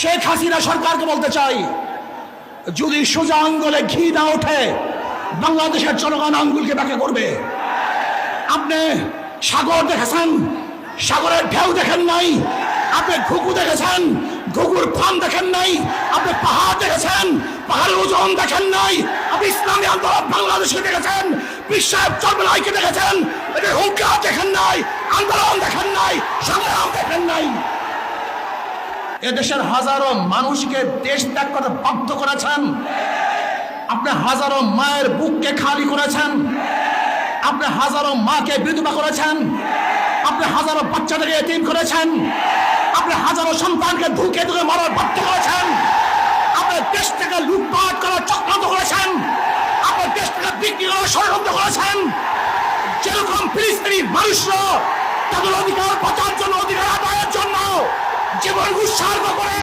শেখ হাসিনা সরকারকে বলতে চাই, যদি সোজা আঙ্গুলে ঘি না ওঠে, বাংলাদেশের জনগণ আঙ্গুলকে ব্যাখ্যা করবে। আপনি সাগর দেখেছেন? সাগরের ঢেউ দেখেন নাই? আপনি ঘুঘু দেখেছেন? ঘুঘুর ফান দেখেন নাই? আপনি পাহাড় দেখেছেন? পাহাড়ের ওজন দেখেন নাই? আপনি ইসলামী আন্দোলন বাংলাদেশে দেখেছেন? বিশ্বের চর্মলাইকে দেখেছেন? হুঙ্কার দেখেন নাই? আন্দোলন দেখেন নাই? এদেশের হাজারো মানুষকে দেশ ত্যাগ করতে বাধ্য করেছেন। আপনি হাজারো মায়ের বুককে খালি করেছেন। আপনি হাজারো মাকে বিধবা করেছেন। আপনি হাজারো বাচ্চাদেরকে এতিম করেছেন। আপনি হাজারো সন্তানকে ধুকে ধুকে মারার বাধ্য করেছেন। আপনি দেশ থেকে লুটপাট করার চক্রান্ত করেছেন। আপনি দেশ থেকে বিক্রি করার ষড়যন্ত্র করেছেন। যেরকম ফিলিস্তিনি মানুষরা তাদের অধিকার বাঁচার জন্য